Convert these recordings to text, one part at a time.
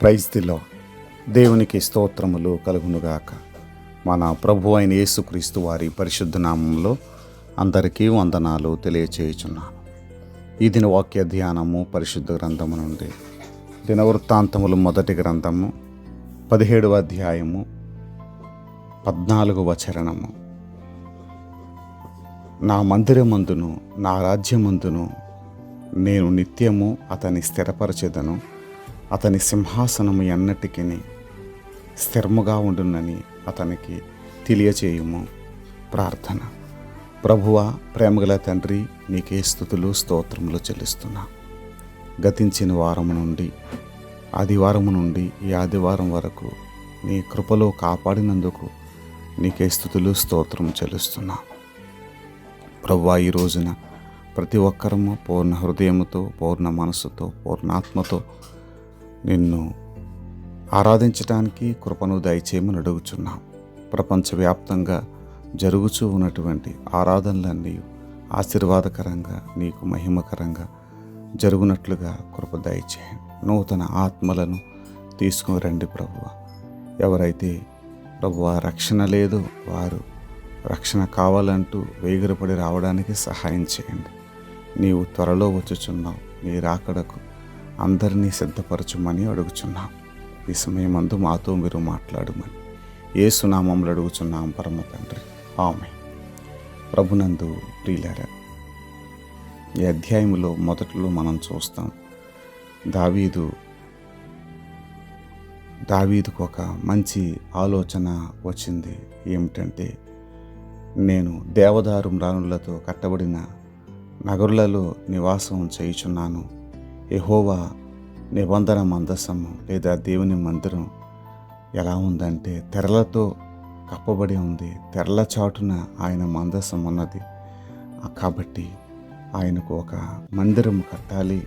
Praise దిలో దేవునికి స్తోత్రములు కలుగునుగాక. మన ప్రభు అయిన యేసుక్రీస్తు వారి పరిశుద్ధ నామంలో అందరికీ వందనాలు తెలియచేయుచున్నాను. ఈ దిన వాక్య ధ్యానము పరిశుద్ధ గ్రంథము నుండి దినవృత్తాంతములు మొదటి గ్రంథము పదిహేడవ అధ్యాయము పద్నాలుగవ చరణము. నా మందిరమందును నా రాజ్యమందును నేను నిత్యము అతని స్థిరపరచెదను. అతని సింహాసనము ఎన్నటికి స్థిరముగా ఉండునని అతనికి తెలియచేయుము. ప్రార్థన. ప్రభువ ప్రేమగల తండ్రి నీకే స్థుతులు స్తోత్రములు చెల్లిస్తున్నా. గతించిన వారము నుండి ఆదివారము నుండి ఈ ఆదివారం వరకు నీ కృపలో కాపాడినందుకు నీకే స్థుతులు స్తోత్రం చెల్లిస్తున్నా. ప్రభువ ఈ రోజున ప్రతి ఒక్కరము పూర్ణ హృదయముతో పూర్ణ మనసుతో పూర్ణాత్మతో నిన్ను ఆరాధించటానికి కృపను దయచేయమని అడుగుచున్నాం. ప్రపంచవ్యాప్తంగా జరుగుచూ ఉన్నటువంటి ఆరాధనలన్నీ ఆశీర్వాదకరంగా నీకు మహిమకరంగా జరుగునట్లుగా కృప దయచేయండి నూతన ఆత్మలను తీసుకుని రండి ప్రభువ. ఎవరైతే ప్రభువ రక్షణ లేదో వారు రక్షణ కావాలంటూ వేగిరపడి రావడానికి సహాయం చేయండి. నీవు త్వరలో వచ్చుచున్నావు. నీ రాకడకు అందరినీ సిద్ధపరచుమని అడుగుచున్నాం. ఈ సమయమందు మాతో మీరు మాట్లాడమని. ఏ సునామంలో అడుగుచున్నాం పరమ తండ్రి. ఆమె ప్రభునందు ప్రియులారా ఈ అధ్యాయంలో మొదట్లో మనం చూస్తాం దావీదు దావీదుకు ఒక మంచి ఆలోచన వచ్చింది ఏమిటంటే నేను దేవదారు మ్రాణులతో కట్టబడిన నగరులలో నివాసం చేయుచున్నాను. యహోవా నిబంధన మందసము లేదా దేవుని మందిరం ఎలా ఉందంటే తెరలతో కప్పబడి ఉంది. తెరల చాటున ఆయన మందసం ఉన్నది. కాబట్టి ఆయనకు ఒక మందిరం కట్టాలి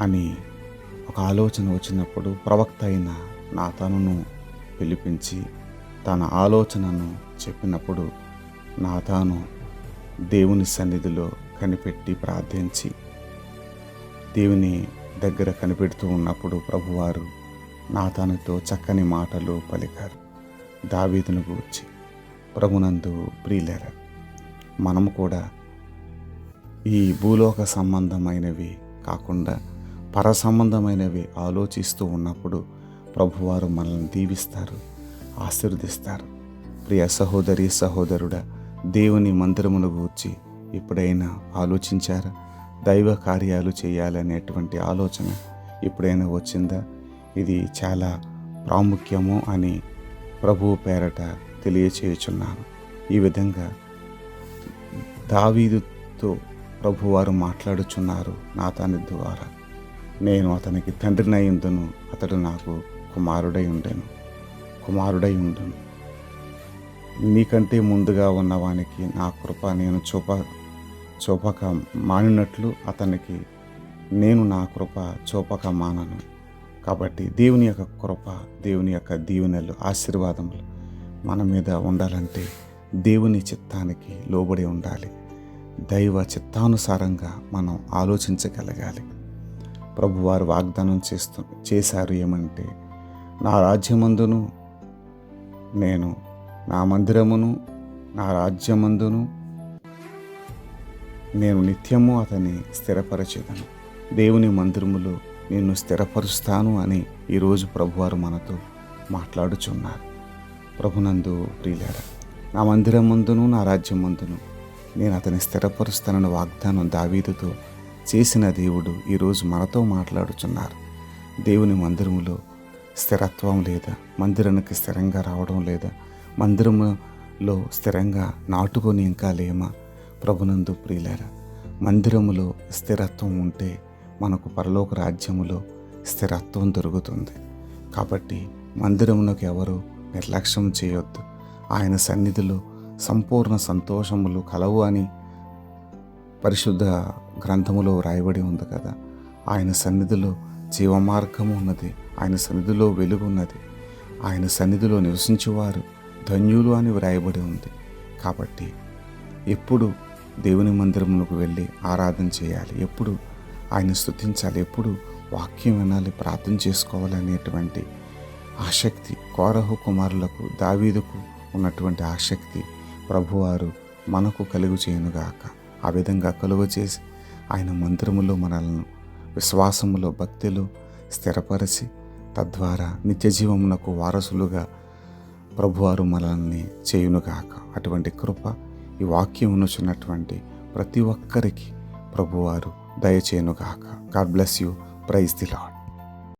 అని ఒక ఆలోచన వచ్చినప్పుడు ప్రవక్త అయిన నా తనను పిలిపించి తన ఆలోచనను చెప్పినప్పుడు నా తాను దేవుని సన్నిధిలో కనిపెట్టి ప్రార్థించి దేవుని దగ్గర కనిపెడుతూ ఉన్నప్పుడు ప్రభువారు నాతానుతో చక్కని మాటలు పలికారు. దావీదును గూర్చి ప్రభునందు ప్రియులర మనము కూడా ఈ భూలోక సంబంధమైనవి కాకుండా పర సంబంధమైనవి ఆలోచిస్తూ ఉన్నప్పుడు ప్రభువారు మనల్ని దీవిస్తారు ఆశీర్వదిస్తారు. ప్రియ సహోదరి సహోదరుడా దేవుని మందిరమును గూర్చి ఎప్పుడైనా ఆలోచించారా? దైవ కార్యాలు చేయాలనేటువంటి ఆలోచన ఎప్పుడైనా వచ్చిందా? ఇది చాలా ప్రాముఖ్యము అని ప్రభువు పేరట తెలియచేయుచున్నాను. ఈ విధంగా దావీదుతో ప్రభువారు మాట్లాడుచున్నారు నాతాని ద్వారా. నేను అతనికి తండ్రినై ఉండును అతడు నాకు కుమారుడై ఉండెను కుమారుడై ఉండును. నీకంటే ముందుగా ఉన్నవానికి నా కృప నేను చూప చూపక మానినట్లు అతనికి నేను నా కృప చూపక మానను. కాబట్టి దేవుని యొక్క కృప దేవుని యొక్క దీవెనలు ఆశీర్వాదములు మన మీద ఉండాలంటే దేవుని చిత్తానికి లోబడి ఉండాలి. దైవ చిత్తానుసారంగా మనం ఆలోచించగలగాలి. ప్రభువారు వాగ్దానం చేస్తూ చేశారు ఏమంటే నా రాజ్యమందును నేను నా మందిరమును నా రాజ్యమందును నేను నిత్యము అతన్ని స్థిరపరచేదను. దేవుని మందిరములో నిన్ను స్థిరపరుస్తాను అని ఈరోజు ప్రభువారు మనతో మాట్లాడుచున్నారు. ప్రభునందు ప్రియులార నా మందిరం ముందును నా రాజ్యం ముందును నేను అతని స్థిరపరుస్తానని వాగ్దానం దావీదుతో చేసిన దేవుడు ఈరోజు మనతో మాట్లాడుచున్నారు. దేవుని మందిరములో స్థిరత్వం లేదా మందిరానికి స్థిరంగా రావడం లేదా మందిరములో స్థిరంగా నాటుకొని ఇంకా లేమా? ప్రభునందు ప్రియులారా మందిరములో స్థిరత్వం ఉంటే మనకు పరలోక రాజ్యములో స్థిరత్వం దొరుకుతుంది. కాబట్టి మందిరమునకు ఎవరు నిర్లక్ష్యం చేయొద్దు. ఆయన సన్నిధిలో సంపూర్ణ సంతోషములు కలవు అని పరిశుద్ధ గ్రంథములో వ్రాయబడి ఉంది కదా. ఆయన సన్నిధిలో జీవమార్గము ఉన్నది. ఆయన సన్నిధిలో వెలుగు ఉన్నది. ఆయన సన్నిధిలో నివసించేవారు ధన్యులు అని వ్రాయబడి ఉంది. కాబట్టి ఎప్పుడు దేవుని మందిరంలోకి వెళ్ళి ఆరాధన చేయాలి. ఎప్పుడు ఆయన స్థుతించాలి ఎప్పుడు వాక్యం వినాలి ప్రార్థన చేసుకోవాలి అనేటువంటి ఆసక్తి కోరహు కుమారులకు దావీదుకు ఉన్నటువంటి ఆసక్తి ప్రభువారు మనకు కలుగు చేయనుగాక ఆ విధంగా కలుగు చేసి ఆయన మందిరములో మనల్ని విశ్వాసములో భక్తిలో స్థిరపరిచి తద్వారా నిత్య జీవమునకు వారసులుగా ప్రభువారు మనల్ని చేయునుగాక అటువంటి కృప ఈ వాక్యం ఉన్నటువంటి ప్రతి ఒక్కరికి ప్రభువారు దయచేయునుగాక. God bless you praise the Lord